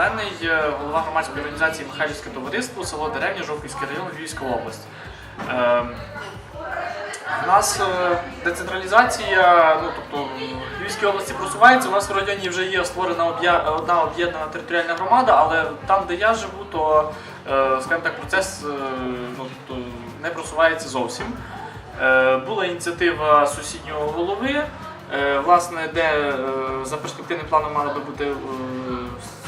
Зелений, е, голова громадської організації Михайлівське товариство, село Деревня, Жовківський район, Львівська область. У нас е, децентралізація, ну тобто в Львівській області просувається. У нас в районі вже є створена одна об'єднана територіальна громада, але там, де я живу, то е, скажімо так, процес ну, тобто, не просувається зовсім. Була ініціатива сусіднього голови, власне, де за перспективним планом мала би бути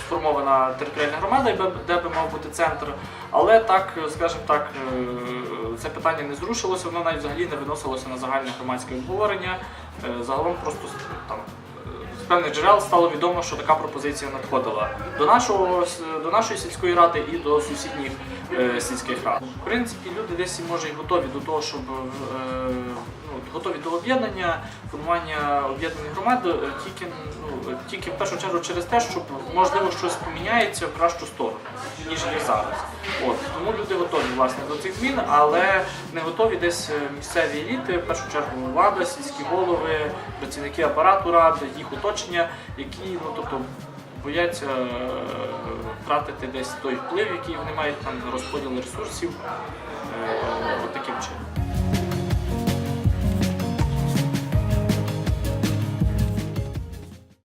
сформована територіальна громада, де би мав бути центр. Але так, скажімо так, е, це питання не зрушилося, воно навіть взагалі не виносилося на загальне громадське обговорення. Е, Загалом просто там. З певних джерел стало відомо, що така пропозиція надходила до нашого до нашої сільської ради і до сусідніх сільських рад. В принципі, люди десь може і готові до того, щоб е, ну, готові до об'єднання, формування об'єднаних громад, е, тільки ну тільки в першу чергу через те, щоб можливо щось поміняється в кращу сторону, ніж є зараз. От тому люди готові власне до цих змін, але не готові десь е, місцеві еліти, в першу чергу влада, сільські голови, працівники апарату ради, їх оточення, які ну тобто бояться е, втратити десь той вплив, який вони мають там розподіл ресурсів. Е, от таким чином.